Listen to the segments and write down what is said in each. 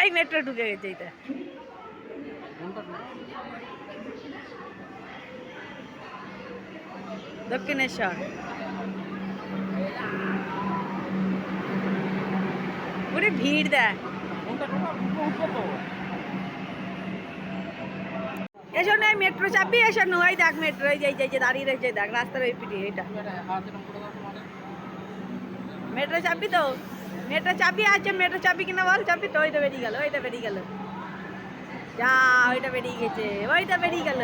সেই মেট্রো ঢুকে গেছে এটা দক্ষিণেশ্বর। পুরো ভিড় দেয় এসো না, মেট্রো চাপবি, এসো না, ওই দেখ মেট্রো, এই যে যে- দাঁড়িয়ে রয়েছে, দেখ, রাস্তার ওই পিঠে এটা মেট্রো চাপবি তো? মেট্রো চাপি আছে মেট্রো চাপি কিনা বল? চাপি তো ওইটা বেরিয়ে গেল ওইটা বেরিয়ে গেল। যা ওইটা বেরিয়ে গেছে ওইটা বেরিয়ে গেল।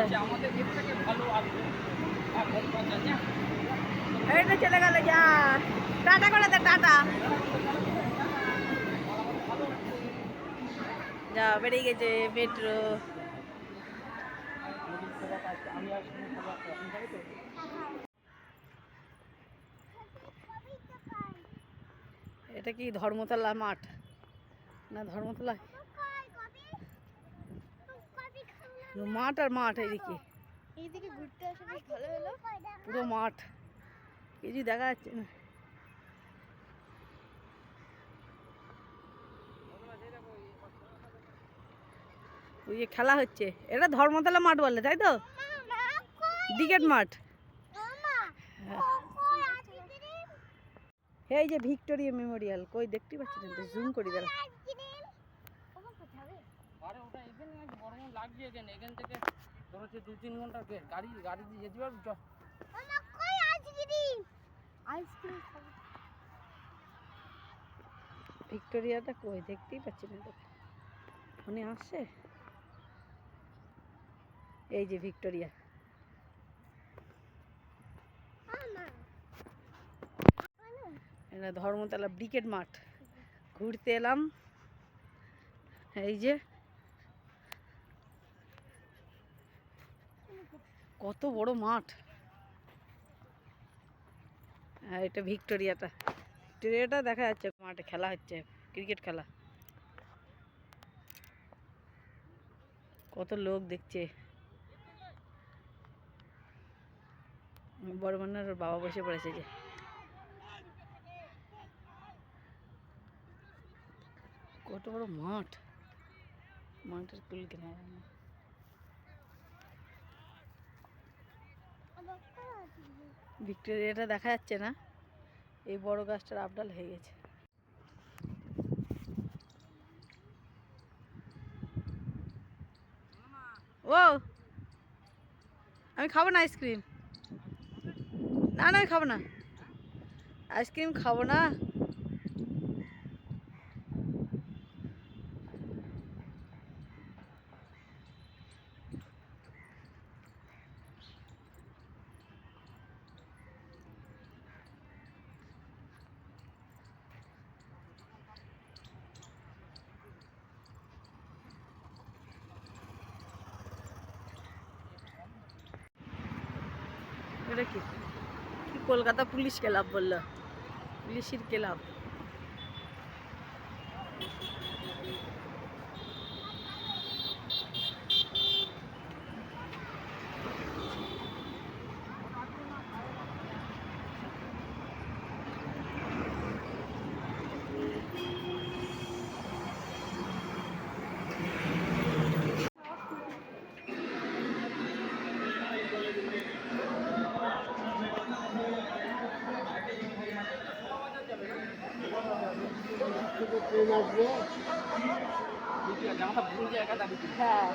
ওইটা চলে গেল যা। টাটা করে দে টাটা। যা বেরিয়ে গেছে মেট্রো এটা কি ধর্মতলা মাঠ? না ধর্মতলা? মাঠ আর মাঠ এদিকে এইদিকে ঘুরতে আসা বেশ ভালো হলো। পুরো মাঠ। কিছু দেখা যাচ্ছে না। ওই যে খেলা হচ্ছে। এটা ধর্মতলা মাঠ বলে তাই তো? ক্রিকেট মাঠ। হ্যাঁ। এই যে ভিক্টোরিয়া মেমোরিয়াল কই দেখতে পাচ্ছি না জুম করি দাঁড়া। আরে ওটা এখানে গরম লাগছে এখানে এখান থেকে হচ্ছে দু তিন ঘণ্টা গাড়ি গাড়ি দিয়ে যেতে পারবি চ। আইসক্রিম? ভিক্টোরিয়াটা কই দেখতেই পাচ্ছি না তো ফোনে আসছে? এই যে ভিক্টোরিয়া। এটা ধর্মতলা ব্রিকেট মাঠ। ঘুরতে এলাম। এই যে। কত বড় মাঠ। আর এটা ভিক্টোরিয়াটা। ভিক্টোরিয়াটা দেখা যাচ্ছে মাঠে খেলা হচ্ছে, ক্রিকেট খেলা। কত লোক দেখছে। বড় বাবা বসে পড়েছে যে। কত বড় মাঠ? মাঠের কুল কিনা ভিক্টোরিয়াটা দেখা যাচ্ছে না? এই বড় গাছটার আপডাল হয়ে গেছে। ও আমি খাব না আইসক্রিম। না না, আমি খাব না। আইসক্রিম খাব না। এটা কি? কি কলকাতা পুলিশ ক্লাব বলল? পুলিশের ক্লাব। লাগবে হ্যাঁ।